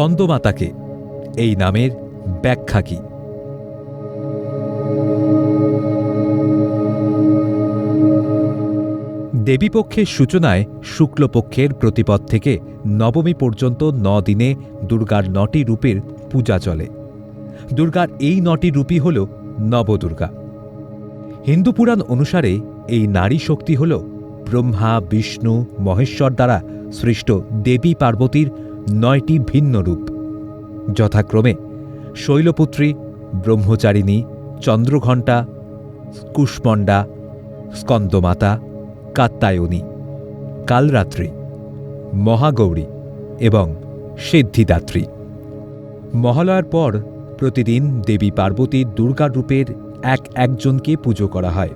স্কন্দমাতাকে, এই নামের ব্যাখ্যা কি? দেবীপক্ষের সূচনায় শুক্লপক্ষের প্রতিপদ থেকে নবমী পর্যন্ত ন দিনে দুর্গার নটি রূপের পূজা চলে। দুর্গার এই নটি রূপই হল নবদুর্গা। হিন্দু পুরাণ অনুসারে এই নারী শক্তি হল ব্রহ্মা, বিষ্ণু, মহেশ্বর দ্বারা সৃষ্ট দেবী পার্বতীর নয়টি ভিন্ন রূপ। যথাক্রমে শৈলপুত্রী, ব্রহ্মচারিণী, চন্দ্রঘণ্টা, কুষ্মণ্ডা, স্কন্দমাতা কাত্তায়নী কালরাত্রি, মহাগৌরী এবং সিদ্ধিদাত্রী। মহালয়ার পর প্রতিদিন দেবী পার্বতীর দুর্গা রূপের এক একজনকে পুজো করা হয়।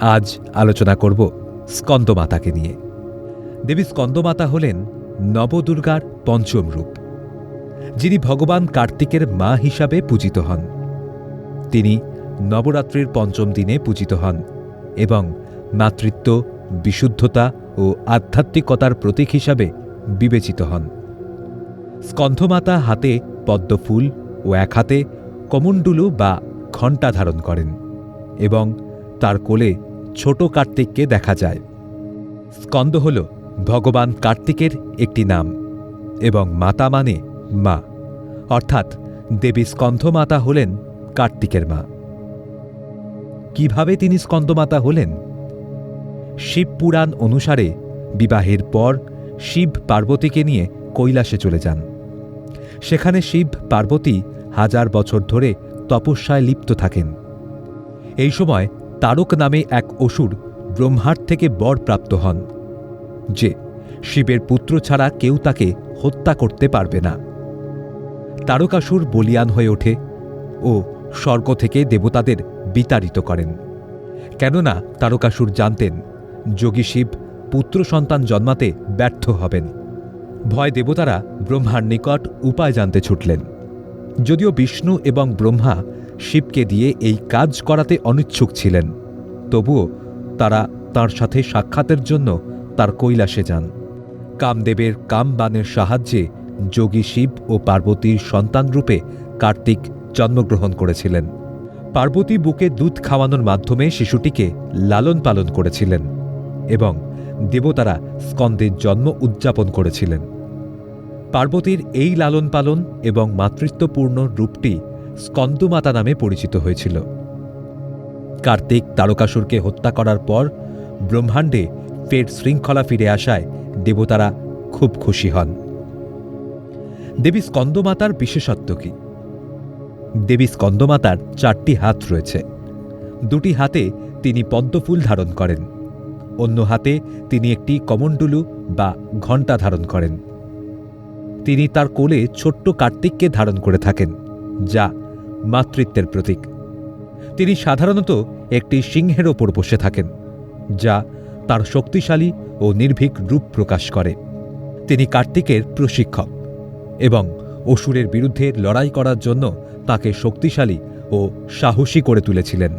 আজ আলোচনা করব স্কন্দমাতাকে নিয়ে। দেবী স্কন্দমাতা হলেন নবদুর্গার পঞ্চম রূপ। যিনি ভগবান কার্তিকের মা হিসাবে পূজিত হন। তিনি নবরাত্রির পঞ্চম দিনে পূজিত হন এবং মাতৃত্ব, বিশুদ্ধতা ও আধ্যাত্মিকতার প্রতীক হিসাবে বিবেচিত হন। স্কন্ধমাতা হাতে পদ্মফুল ও এক হাতে কমণ্ডুলু বা ঘণ্টা ধারণ করেন এবং তার কোলে ছোট কার্তিককে দেখা যায়। স্কন্দ হল ভগবান কার্তিকের একটি নাম এবং মাতা মানে মা। অর্থাৎ দেবী স্কন্ধমাতা হলেন কার্তিকের মা। কীভাবে তিনি স্কন্দমাতা হলেন? শিবপুরাণ অনুসারে বিবাহের পর শিব পার্বতীকে নিয়ে কৈলাসে চলে যান। সেখানে শিব পার্বতী হাজার বছর ধরে তপস্যায় লিপ্ত থাকেন। এই সময় তারক নামে এক অসুর ব্রহ্মার থেকে বর প্রাপ্ত হন। যে শিবের পুত্র ছাড়া কেউ তাকে হত্যা করতে পারবে না। তারকাসুর বলিয়ান হয়ে ওঠে ও স্বর্গ থেকে দেবতাদের বিতাড়িত করেন। কেননা তারকাসুর জানতেন যোগী শিব পুত্র সন্তান জন্মাতে ব্যর্থ হবেন। ভয় দেবতারা ব্রহ্মার নিকট উপায় জানতে ছুটলেন। যদিও বিষ্ণু এবং ব্রহ্মা শিবকে দিয়ে এই কাজ করাতে অনিচ্ছুক ছিলেন, তবুও তারা তার সাথে সাক্ষাতের জন্য তার কৈলাসে যান। কামদেবের কামবানের সাহায্যে যোগী শিব ও পার্বতীর সন্তানরূপে কার্তিক জন্মগ্রহণ করেছিলেন। পার্বতী বুকে দুধ খাওয়ানোর মাধ্যমে শিশুটিকে লালন পালন করেছিলেন এবং দেবতারা স্কন্দের জন্ম উদযাপন করেছিলেন। পার্বতীর এই লালন পালন এবং মাতৃত্বপূর্ণ রূপটি স্কন্দমাতা নামে পরিচিত হয়েছিল। কার্তিক তারকাসুরকে হত্যা করার পর ব্রহ্মাণ্ডে ফের শৃঙ্খলা ফিরে আসায় দেবতারা খুব খুশি হন। দেবী স্কন্দমাতার বিশেষত্ব কি? দেবী স্কন্দমাতার চারটি হাত রয়েছে। দুটি হাতে তিনি পদ্মফুল ধারণ করেন। অন্য হাতে তিনি একটি কমণ্ডুলু বা ঘণ্টা ধারণ করেন। তিনি তার কোলে ছোট্ট কার্তিককে ধারণ করে থাকেন, যা মাতৃত্বের প্রতীক। তিনি সাধারণত একটি সিংহের ওপর বসে থাকেন, যা তার শক্তিশালী ও নির্ভীক রূপ প্রকাশ করে। তিনি কার্তিকের প্রশিক্ষক এবং অসুরের বিরুদ্ধে লড়াই করার জন্য তাকে শক্তিশালী ও সাহসী করে তুলেছিলেন।